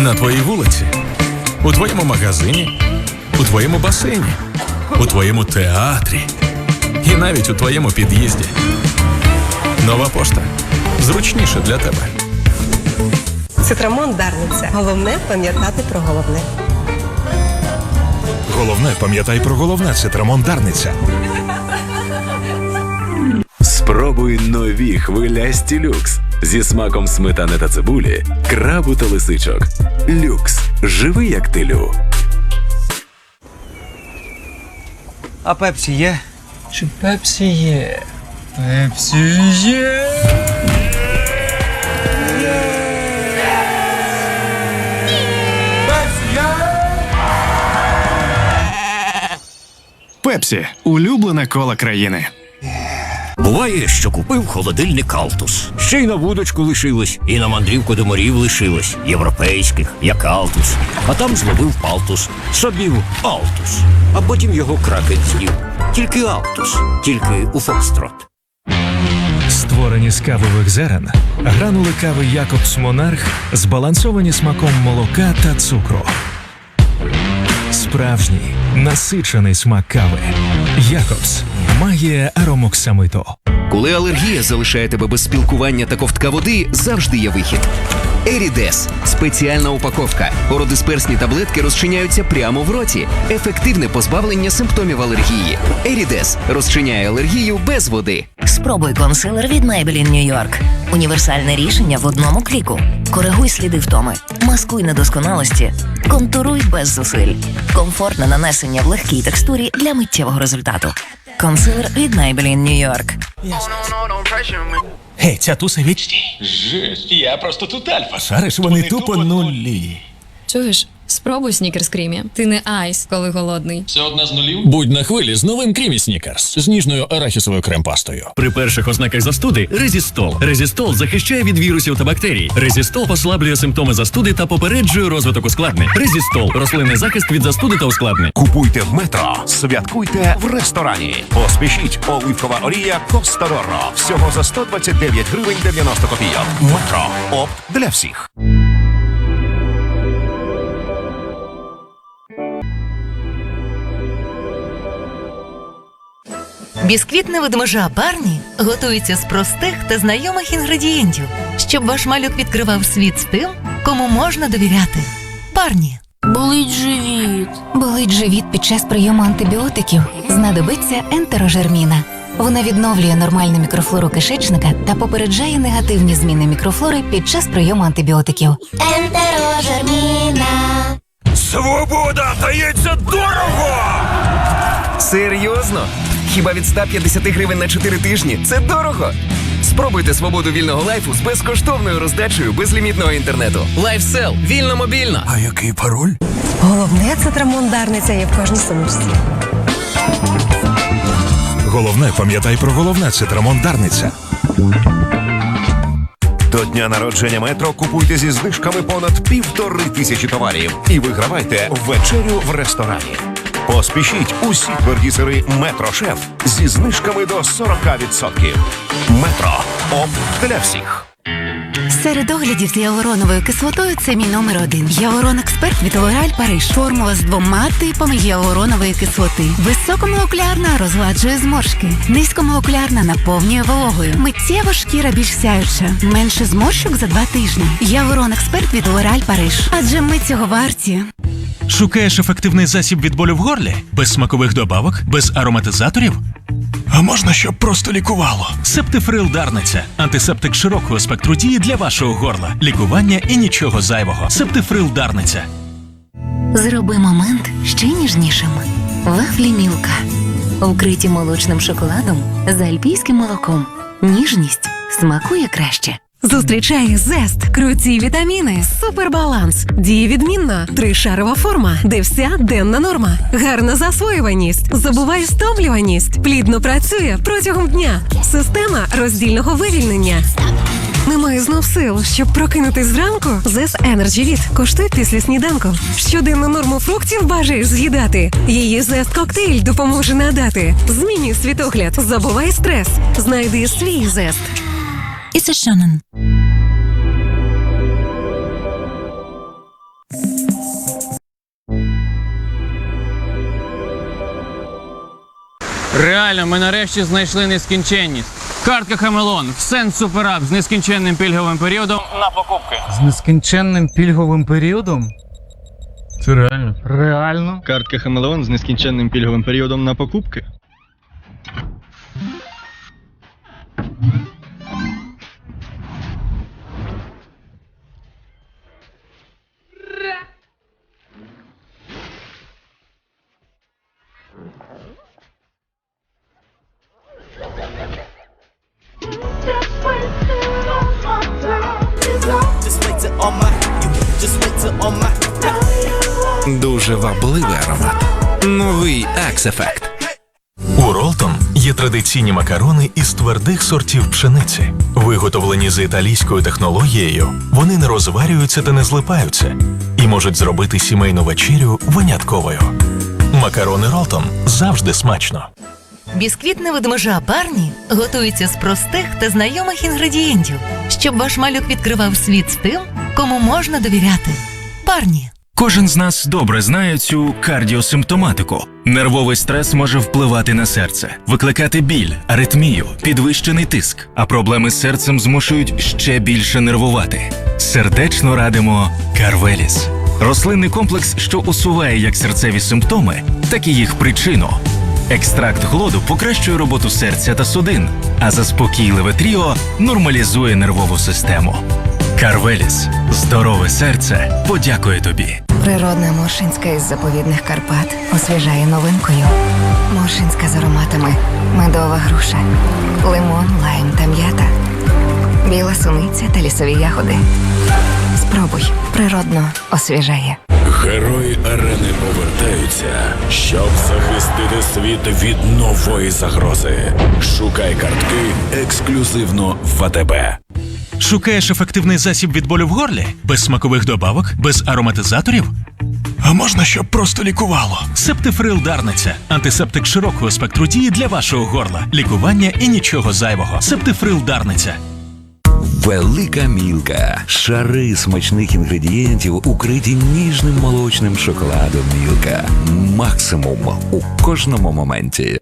На твоїй вулиці, у твоєму магазині, у твоєму басейні, у твоєму театрі і навіть у твоєму під'їзді. Нова пошта зручніше для тебе. Цитрамон Дарниця. Головне пам'ятати про головне. Головне, пам'ятай про головне цитрамон Дарниця. Спробуй нові хвилясті люкс зі смаком сметани та цибулі, крабу та лисичок. Люкс. Живи як ти лю. А пепсі є? Чи пепсі є? Пепсі є. Пепсі улюблена кола країни. Буває, що купив холодильник Алтус. Ще й на вудочку лишилось, і на мандрівку до морів лишилось. Європейських, як Алтус. А там зловив Палтус. Собів Алтус. А потім його кракен з'їв. Тільки Алтус, тільки у Фокстрот. Створені з кавових зерен, гранули кави Якобс Монарх збалансовані смаком молока та цукру. Справжній насичений смак кави. Якобс магія аромоксамиту. Коли алергія залишає тебе без спілкування та ковтка води, завжди є вихід. Ерідес спеціальна упаковка. Породисперсні таблетки розчиняються прямо в роті. Ефективне позбавлення симптомів алергії. Ерідес розчиняє алергію без води. Спробуй консилер від Maybelline New York. Універсальне рішення в одному кліку. Коригуй сліди втоми, маскуй недосконалості, контуруй без зусиль. Комфортне нанесення в легкій текстурі для миттєвого результату. Консилер від Maybelline New York. Гей, ця туса від Жесть, я просто тут альфа. шариш, вони тупо нулі. Чуєш? Спробуй снікерс крімі. Ти не айс, коли голодний. Це одна з нулів. Будь на хвилі з новим Крімі Снікерс з ніжною арахісовою крем-пастою. При перших ознаках застуди Резістол. Резістол захищає від вірусів та бактерій. Резістол послаблює симптоми застуди та попереджує розвиток ускладнень. Резістол рослинний захист від застуди та ускладнень. Купуйте в метро, святкуйте в ресторані. Поспішіть оливкова олія Костадоро. Всього за 129 гривень 90 копійок. Метро. Опт для всіх. Бісквітне ведмежа Барні готується з простих та знайомих інгредієнтів, щоб ваш малюк відкривав світ з тим, кому можна довіряти. Барні. Болить живіт. Болить живіт під час прийому антибіотиків. Знадобиться ентерожерміна. Вона відновлює нормальну мікрофлору кишечника та попереджає негативні зміни мікрофлори під час прийому антибіотиків. Ентерожерміна. Свобода дається дорого! Серйозно? Хіба від 150 гривень на 4 тижні це дорого? Спробуйте свободу вільного лайфу з безкоштовною роздачею безлімітного інтернету. Лайфсел. Вільно мобільно. А який пароль? Головне цитрамон Дарниця є в кожній сумочці. Головне, пам'ятай про головне цитрамон Дарниця. До дня народження метро купуйте зі знижками понад півтори тисячі товарів і вигравайте вечерю в ресторані. Поспішіть усі тверді сири Метро Шеф зі знижками до 40%. Метро оп для всіх. Серед оглядів з гіалуроновою кислотою це мій номер один. Гіалурон Експерт від L'Oréal Париж. Формула з двома типами гіалуронової кислоти. Високомолекулярна розгладжує зморшки. Низькомолекулярна наповнює вологою. Миттєво шкіра більш сяюча. Менше зморщок за два тижні. Гіалурон Експерт від L'Oréal Париж. Адже ми цього варті. Шукаєш ефективний засіб від болю в горлі? Без смакових добавок? Без ароматизаторів? А можна, щоб просто лікувало? Септифрил Дарниця. Антисептик широкого спектру дії для вашого горла. Лікування і нічого зайвого. Септифрил Дарниця. Зроби момент ще ніжнішим. Вафлі Мілка. Вкриті молочним шоколадом з альпійським молоком. Ніжність смакує краще. Зустрічай зест, круті вітаміни, супербаланс, діє відмінна, тришарова форма, де вся денна норма, гарна засвоюваність, забуває стомлюваність, плідно працює протягом дня, система роздільного вивільнення. Немає знов сил, щоб прокинутись зранку. Зес Energy від коштує після сніданку. Щоденну норму фруктів бажаєш з'їдати. Її зест коктейль допоможе надати. Змінюй світогляд, забувай стрес. Знайди свій зест. І це Шанон. Реально, ми нарешті знайшли нескінченність. Картка Хамелон, Сенс Суперап з нескінченним пільговим періодом на покупки. З нескінченним пільговим періодом? Це реально. Реально? Картка Хамелеон з нескінченним пільговим періодом на покупки. Дуже вабливий аромат. Новий Axe Effect. У Ролтон є традиційні макарони із твердих сортів пшениці. Виготовлені за італійською технологією, вони не розварюються та не злипаються і можуть зробити сімейну вечерю винятковою. Макарони Ролтон завжди смачно. Бісквітне ведмежа Барні готується з простих та знайомих інгредієнтів, щоб ваш малюк відкривав світ з тим, кому можна довіряти. Барні. Кожен з нас добре знає цю кардіосимптоматику. Нервовий стрес може впливати на серце, викликати біль, аритмію, підвищений тиск, а проблеми з серцем змушують ще більше нервувати. Сердечно радимо Карвеліс. Рослинний комплекс, що усуває як серцеві симптоми, так і їх причину. Екстракт глоду покращує роботу серця та судин, а заспокійливе тріо нормалізує нервову систему. Карвеліс здорове серце подякує тобі. Природна Моршинська із заповідних Карпат освіжає новинкою. Моршинська з ароматами медова груша, лимон, лайм та м'ята, біла суниця та лісові ягоди. Спробуй, природно освіжає. Герої арени повертаються, щоб захистити світ від нової загрози. Шукай картки ексклюзивно в АТБ. Шукаєш ефективний засіб від болю в горлі? Без смакових добавок? Без ароматизаторів? А можна, щоб просто лікувало? Септифрил Дарниця. Антисептик широкого спектру дії для вашого горла. Лікування і нічого зайвого. Септифрил Дарниця. Велика мілка. Шари смачних інгредієнтів, укриті ніжним молочним шоколадом мілка. Максимум у кожному моменті.